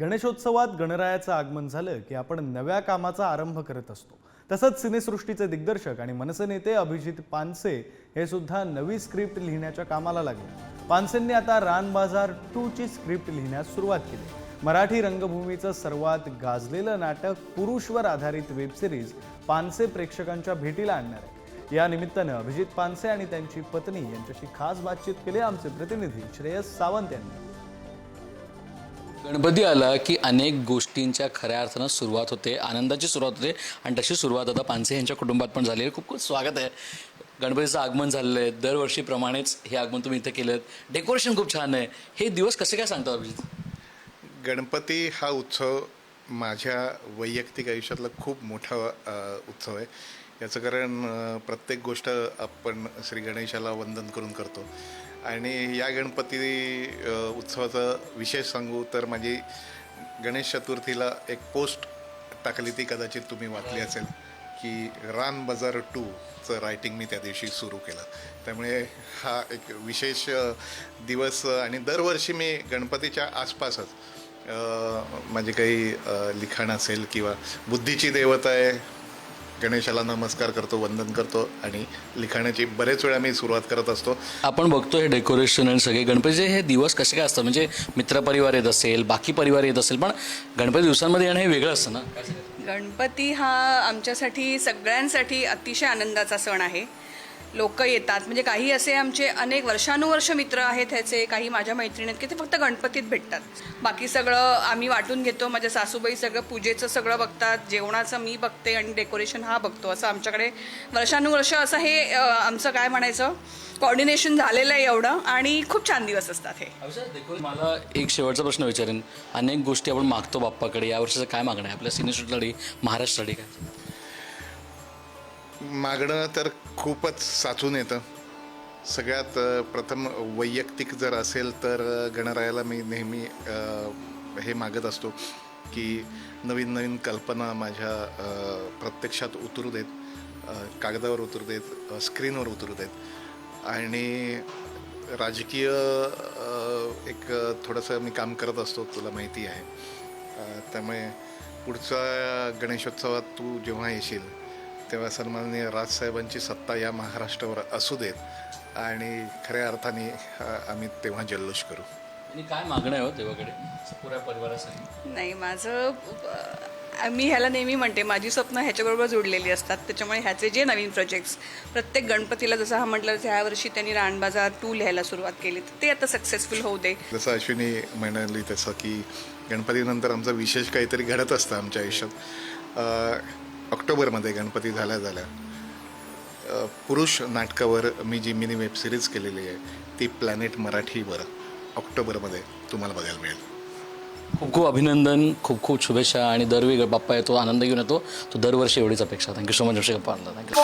गणेशोत्सवात गणरायाचं आगमन झालं की आपण नव्या कामाचा आरंभ करत असतो. तसंच सिनेसृष्टीचे दिग्दर्शक आणि मनसेनेते अभिजित पानसे हे सुद्धा नवी स्क्रिप्ट लिहिण्याच्या कामाला लागले. पानसेंनी आता रान बाजार टू ची स्क्रिप्ट लिहिण्यास सुरुवात केली. मराठी रंगभूमीचं सर्वात गाजलेलं नाटक पुरुषवर आधारित वेबसिरीज पानसे प्रेक्षकांच्या भेटीला आणणार आहे. या निमित्तानं अभिजित पानसे आणि त्यांची पत्नी यांच्याशी खास बातचीत केली आमचे प्रतिनिधी श्रेयस सावंत यांनी. गणपती आला की अनेक गोष्टींच्या खऱ्या अर्थानं सुरुवात होते आनंदाची सुरुवात होते आणि तशी सुरुवात आता पानसे यांच्या कुटुंबात पण झाली. आहे खूप खूप स्वागत आहे. गणपतीचं आगमन झालेलं आहे. दरवर्षीप्रमाणेच हे आगमन तुम्ही इथे केलं डेकोरेशन खूप छान आहे. हे दिवस कसे काय सांगता अभिजित? गणपती हा उत्सव माझ्या वैयक्तिक आयुष्यातला खूप मोठा उत्सव आहे. याचं कारण प्रत्येक गोष्ट आपण श्री गणेशाला वंदन करून करतो. आणि या गणपती उत्सवाचा उत्सवाचं विशेष सांगू तर माझी गणेश चतुर्थीला एक पोस्ट टाकली ती कदाचित तुम्ही वाचली असेल की रान बाजार टूचं रायटिंग मी त्या दिवशी सुरू केलं. त्यामुळे हा एक विशेष दिवस आणि दरवर्षी मी गणपतीच्या आसपासच माझे काही लिखाण असेल किंवा बुद्धीची देवता आहे गणेशाला नमस्कार करतो वंदन करतो आणि लिखाणाची बरेच वेळा मी सुरुवात करत असतो. आपण बघतो हे डेकोरेशन आणि सगळे गणपतीचे हे दिवस कसे काय असतात? म्हणजे मित्रपरिवार येत असेल बाकी परिवार येत असेल पण गणपती दिवसांमध्ये येणं हे वेगळं असतं ना? गणपती हा आमच्यासाठी सगळ्यांसाठी अतिशय आनंदाचा सण आहे. लोक येतात. म्हणजे काही असे आमचे अनेक वर्षानुवर्ष मित्र आहेत ह्याचे काही माझ्या मैत्रिणी आहेत की ते फक्त गणपतीत भेटतात. बाकी सगळं आम्ही वाटून घेतो माझ्या सासूबाई सगळं पूजेचं सगळं बघतात जेवणाचं मी बघते आणि डेकोरेशन हा बघतो. असं आमच्याकडे वर्षानुवर्ष असं हे आमचं काय म्हणायचं कॉर्डिनेशन झालेलं आहे एवढं आणि खूप छान दिवस असतात हे. मला एक शेवटचा प्रश्न विचारेन. अनेक गोष्टी आपण मागतो बाप्पाकडे. या वर्षाचं काय मागणं आहे? आपल्या सिनेसृष्टीसाठी महाराष्ट्रासाठी काय? मागणं तर खूपच साचून येतं. सगळ्यात प्रथम वैयक्तिक जर असेल तर गणरायाला मी नेहमी हे मागत असतो की नवीन नवीन कल्पना माझ्या प्रत्यक्षात उतरू देत कागदावर उतरू देत स्क्रीनवर उतरू देत. आणि राजकीय एक थोडंसं मी काम करत असतो तुला माहिती आहे. त्यामुळे पुढच्या गणेशोत्सवात तू जेव्हा येशील तेव्हा सन्माननीय राजसाहेबांची सत्ता या महाराष्ट्रावर असू देत आणि खऱ्या अर्थाने आम्ही तेव्हा जल्लोष करू. आणि काय मागणं आहे हो देवाकडे पुऱ्या परिवारासाठी. नाही माझं मी ह्याला नेहमी म्हणते माझी स्वप्न ह्याच्याबरोबर जोडलेली असतात. त्याच्यामुळे ह्याचे जे नवीन प्रोजेक्ट्स प्रत्येक गणपतीला जसं हा म्हटलं ह्या वर्षी त्यांनी रानबाजार टू लिहायला सुरुवात केली. तर ते आता सक्सेसफुल होऊ दे. जसं अश्विनी म्हणाली तसं की गणपतीनंतर आमचं विशेष काहीतरी घडत असतं आमच्या आयुष्यात. ऑक्टोबरमध्ये गणपती झाल्या झाल्या पुरुष नाटकावर मी जी मिनी वेब सिरीज केलेली आहे ती प्लॅनेट मराठीवर ऑक्टोबरमध्ये तुम्हाला बघायला मिळेल. खूप खूप अभिनंदन खूप खूप शुभेच्छा आणि दरवेळी बाप्पा येतो आनंद घेऊन येतो. तो दरवर्षी एवढीच अपेक्षा. Thank you so much Abhishek thank you